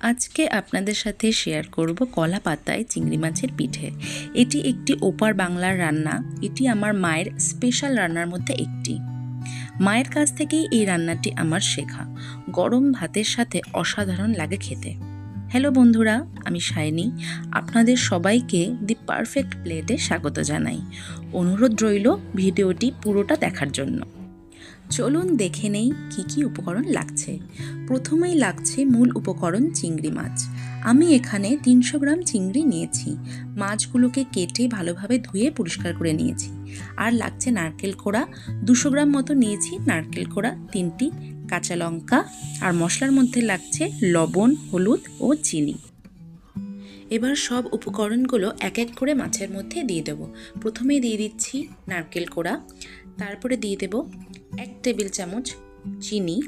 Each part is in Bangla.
আজকে আপনাদের সাথে শেয়ার করব কলা পাতায় চিংড়ি মাছের পিঠে। এটি একটি ওপার বাংলার রান্না, এটি আমার মায়ের স্পেশাল রান্নার মধ্যে একটি। মায়ের কাছ থেকেই এই রান্নাটি আমার শেখা। গরম ভাতের সাথে অসাধারণ লাগে খেতে। হ্যালো বন্ধুরা, আমি শাইনি আপনাদের সবাইকে দি পারফেক্ট প্লেটে স্বাগত জানাই। অনুরোধ রইল ভিডিওটি পুরোটা দেখার জন্য। চলুন দেখে নেই কী কী উপকরণ লাগছে। প্রথমেই লাগছে মূল উপকরণ চিংড়ি মাছ। আমি এখানে তিনশো গ্রাম চিংড়ি নিয়েছি। মাছগুলোকে কেটে ভালোভাবে ধুয়ে পরিষ্কার করে নিয়েছি। আর লাগছে নারকেল কোড়া। দুশো গ্রাম মতো নিয়েছি নারকেল কোড়া, তিনটি কাঁচা লঙ্কা। আর মশলার মধ্যে লাগছে লবণ, হলুদ ও চিনি। এবার সব উপকরণগুলো এক এক করে মাছের মধ্যে দিয়ে দেবো। প্রথমে দিয়ে দিচ্ছি নারকেল কোড়া। তারপরে দিয়ে দেব এক টেবিল চামচ চিনি,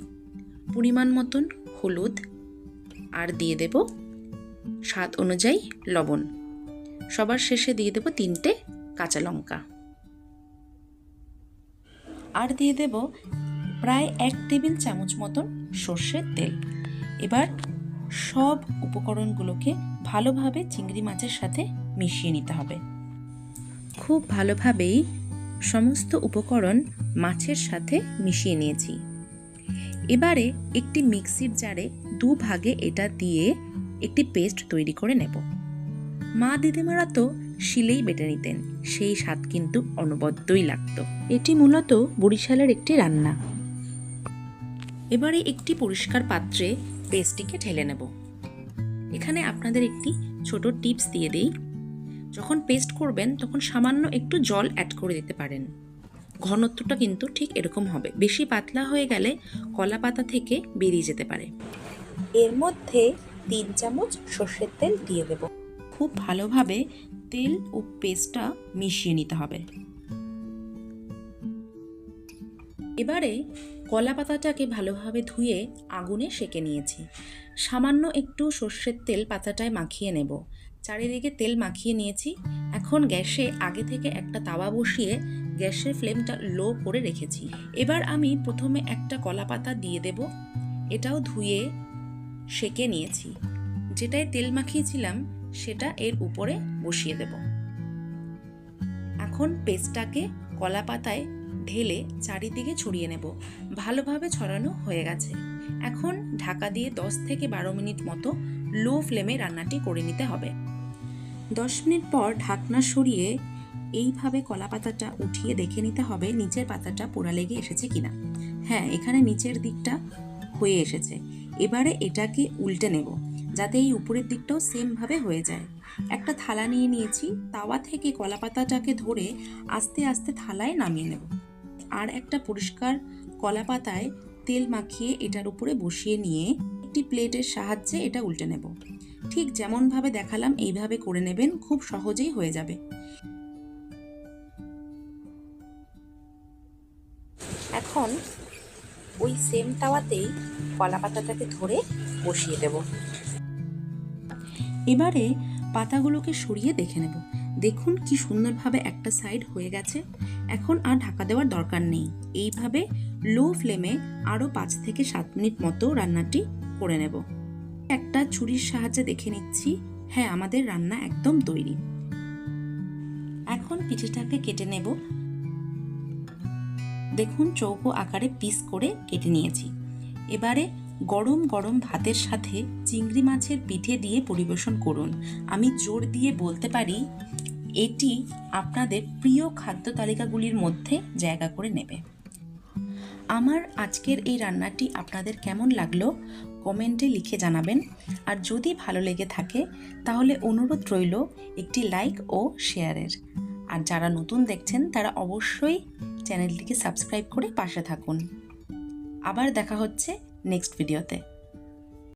পরিমাণ মতন হলুদ, আর দিয়ে দেব স্বাদ অনুযায়ী লবণ। সবার শেষে দিয়ে দেব তিনটে কাঁচা লঙ্কা। আর দিয়ে দেব প্রায় এক টেবিল চামচ মতন সর্ষের তেল। এবার সব উপকরণগুলোকে ভালোভাবে চিংড়ি মাছের সাথে মিশিয়ে নিতে হবে। খুব ভালোভাবেই সমস্ত উপকরণ মাছের সাথে মিশিয়ে নিয়েছি। এবারে একটি মিক্সির জারে দু ভাগে এটা দিয়ে একটি পেস্ট তৈরি করে নেব। মা দিদিমারা তো শিলেই বেটে নিতেন সেই স্বাদ কিন্তু অনবদ্যই লাগতো। এটি মূলত বরিশালের একটি রান্না। এবারে একটি পরিষ্কার পাত্রে পেস্টটিকে ঢেলে নেব। এখানে আপনাদের একটি ছোট টিপস দিয়ে দেই। যখন পেস্ট করবেন তখন সামান্য একটু জল অ্যাড করে দিতে পারেন। ঘনত্বটা কিন্তু ঠিক এরকম হবে। বেশি পাতলা হয়ে গেলে কলা পাতা থেকে বেরিয়ে যেতে পারে। এর মধ্যে তিন চামচ সর্ষের তেল দিয়ে দেব। খুব ভালোভাবে তেল ও পেস্টটা মিশিয়ে নিতে হবে। এবারে কলা পাতাটাকে ভালোভাবে ধুয়ে আগুনে সেকে নিয়েছি। সামান্য একটু সর্ষের তেল পাতাটায় মাখিয়ে নেব। চারিদিকে তেল মাখিয়ে নিয়েছি। এখন গ্যাসে আগে থেকে একটা তাওয়া বসিয়ে গ্যাসের ফ্লেমটা লো করে রেখেছি। এবার আমি প্রথমে একটা কলা পাতা দিয়ে দেব। এটাও ধুয়ে সেকে নিয়েছি। যেটায় তেল মাখিয়েছিলাম, সেটা এর উপরে বসিয়ে দেব। এখন পেস্টটাকে কলা পাতায় ঢেলে চারিদিকে ছড়িয়ে নেব। ভালোভাবে ছড়ানো হয়ে গেছে। এখন ঢাকা দিয়ে 10 থেকে বারো মিনিট মতো লো ফ্লেমে রান্নাটি করে নিতে হবে। দশ মিনিট পর ঢাকনা সরিয়ে এইভাবে কলা পাতাটা উঠিয়ে দেখে নিতে হবে নিচের পাতাটা পোড়া লেগে এসেছে কিনা। হ্যাঁ এখানে নিচের দিকটা হয়ে এসেছে। এবারে এটাকে উল্টে নেব, যাতে এই উপরের দিকটাও সেমভাবে হয়ে যায়। একটা থালা নিয়ে নিয়েছি, তাওয়া থেকে কলা পাতাটাকে ধরে আস্তে আস্তে থালায় নামিয়ে নেব। আর একটা পরিষ্কার কলা পাতায় তেল মাখিয়ে এটার উপরে বসিয়ে নিয়ে একটি প্লেটের সাহায্যে এটা উল্টে নেব। ঠিক যেমনভাবে দেখালাম, এইভাবে করে নেবেন, খুব সহজেই হয়ে যাবে। এখন ওই সেম তাওয়াতেই কলা পাতাটাকে ধরে বসিয়ে দেব। এবারে পাতাগুলোকে সরিয়ে দেখে নেব। দেখুন কি সুন্দরভাবে একটা সাইড হয়ে গেছে। এখন আর ঢাকা দেওয়ার দরকার নেই। এইভাবে লো ফ্লেমে আরও পাঁচ থেকে সাত মিনিট মতো রান্নাটি করে নেব। একটা ছুরির সাহায্যে দেখে নিচ্ছি হ্যাঁ আমাদের রান্না একদম তৈরি। এখন পিঠেটাকে কেটে নেব। দেখুন, চৌকো আকারে পিস করে কেটে নিয়েছি। এবারে গরম গরম ভাতের সাথে চিংড়ি মাছের পিঠে দিয়ে পরিবেশন করুন। আমি জোর দিয়ে বলতে পারি, এটি আপনাদের প্রিয় খাদ্য তালিকাগুলির মধ্যে জায়গা করে নেবে। আমার আজকের এই রান্নাটি আপনাদের কেমন লাগল কমেন্টে লিখে জানাবেন। আর যদি ভালো লেগে থাকে, তাহলে অনুরোধ রইল একটি লাইক ও শেয়ারের। আর যারা নতুন দেখছেন, তারা অবশ্যই চ্যানেলটিকে সাবস্ক্রাইব করে পাশে থাকুন। আবার দেখা হচ্ছে নেক্সট ভিডিওতে।